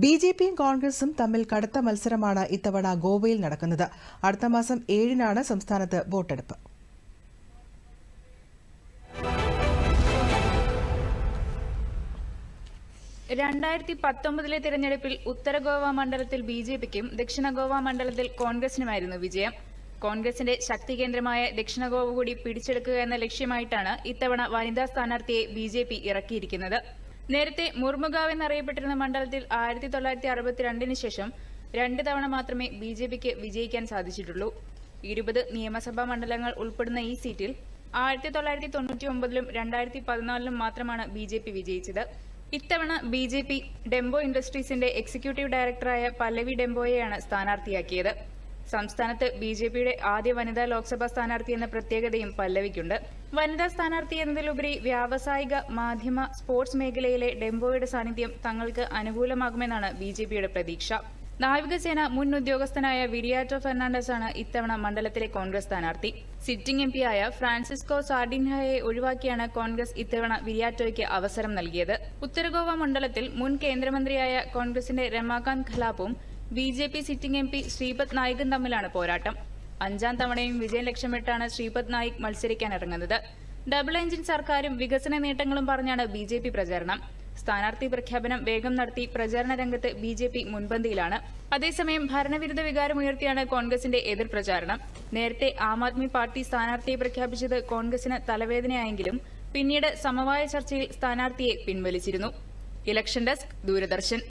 B J പിയും കോൺഗ്രസും തമ്മിൽ കടുത്ത മത്സരമാണ് ഇത്തവണ ഗോവയിൽ നടക്കുന്നത്. അടുത്ത മാസം ഏഴിനാണ് സംസ്ഥാനത്ത് വോട്ടെടുപ്പ്. രണ്ടായിരത്തി പത്തൊമ്പതിലെ തെരഞ്ഞെടുപ്പിൽ ഉത്തര ഗോവ മണ്ഡലത്തിൽ ബി ജെ പിക്കും ദക്ഷിണ ഗോവ മണ്ഡലത്തിൽ കോൺഗ്രസിനുമായിരുന്നു വിജയം. കോൺഗ്രസിന്റെ ശക്തി കേന്ദ്രമായ ദക്ഷിണ ഗോവ കൂടി പിടിച്ചെടുക്കുക എന്ന ലക്ഷ്യമായിട്ടാണ് ഇത്തവണ വനിതാ സ്ഥാനാർത്ഥിയെ ബി ഇറക്കിയിരിക്കുന്നത്. നേരത്തെ മുർമുഗാവ് എന്നറിയപ്പെട്ടിരുന്ന മണ്ഡലത്തിൽ ആയിരത്തി തൊള്ളായിരത്തി അറുപത്തിരണ്ടിന് ശേഷം രണ്ട് തവണ മാത്രമേ ബി ജെ പിക്ക് വിജയിക്കാൻ സാധിച്ചിട്ടുള്ളൂ. ഇരുപത് നിയമസഭാ മണ്ഡലങ്ങൾ ഉൾപ്പെടുന്ന ഈ സീറ്റിൽ ആയിരത്തി തൊള്ളായിരത്തി തൊണ്ണൂറ്റി ഒമ്പതിലും രണ്ടായിരത്തി പതിനാലിലും മാത്രമാണ് ബി ജെ പി വിജയിച്ചത്. ഇത്തവണ ബി ജെ പി ഡെംബോ ഇൻഡസ്ട്രീസിന്റെ എക്സിക്യൂട്ടീവ് ഡയറക്ടറായ പല്ലവി ഡെംബോയെയാണ് സ്ഥാനാർത്ഥിയാക്കിയത്. സംസ്ഥാനത്ത് ബി ജെ പിയുടെ ആദ്യ വനിതാ ലോക്സഭാ സ്ഥാനാർത്ഥി എന്ന പ്രത്യേകതയും പല്ലവിക്കുണ്ട്. വനിതാ സ്ഥാനാർത്ഥി എന്നതിലുപരി വ്യാവസായിക മാധ്യമ സ്പോർട്സ് മേഖലയിലെ ഡെംബോയുടെ സാന്നിധ്യം തങ്ങൾക്ക് അനുകൂലമാകുമെന്നാണ് ബി ജെ പിയുടെ പ്രതീക്ഷ. നാവികസേന മുൻ ഉദ്യോഗസ്ഥനായ വിരിയാറ്റോ ഫെർണാണ്ടസ് ആണ് ഇത്തവണ മണ്ഡലത്തിലെ കോൺഗ്രസ് സ്ഥാനാർത്ഥി. സിറ്റിംഗ് എം പിയായ ഫ്രാൻസിസ്കോ സാർഡിൻഹയെ ഒഴിവാക്കിയാണ് കോൺഗ്രസ് ഇത്തവണ വിരിയാറ്റോയ്ക്ക് അവസരം നൽകിയത്. ഉത്തരഗോവ മണ്ഡലത്തിൽ മുൻ കേന്ദ്രമന്ത്രിയായ കോൺഗ്രസിന്റെ Ramakant ഖലാപ്പും B J P sitting M P Shripad നായികും തമ്മിലാണ് പോരാട്ടം. അഞ്ചാം തവണയും വിജയം ലക്ഷ്യമിട്ടാണ് ശ്രീപദ് നായിക് മത്സരിക്കാനിറങ്ങുന്നത് ഡബിൾ എഞ്ചിൻ സർക്കാരും വികസന നേട്ടങ്ങളും പറഞ്ഞാണ് ബി ജെ പി പ്രചാരണം. സ്ഥാനാർത്ഥി പ്രഖ്യാപനം വേഗം നടത്തി പ്രചാരണ രംഗത്ത് ബി ജെ പി മുൻപന്തിയിലാണ്. അതേസമയം ഭരണവിരുദ്ധ വികാരമുയർത്തിയാണ് കോൺഗ്രസിന്റെ എതിർ പ്രചാരണം. നേരത്തെ ആം ആദ്മി പാർട്ടി സ്ഥാനാർത്ഥിയെ പ്രഖ്യാപിച്ചത് കോൺഗ്രസിന് തലവേദനയായെങ്കിലും പിന്നീട് സമവായ ചർച്ചയിൽ സ്ഥാനാർത്ഥിയെ പിൻവലിച്ചിരുന്നു. Election desk Doordarshan.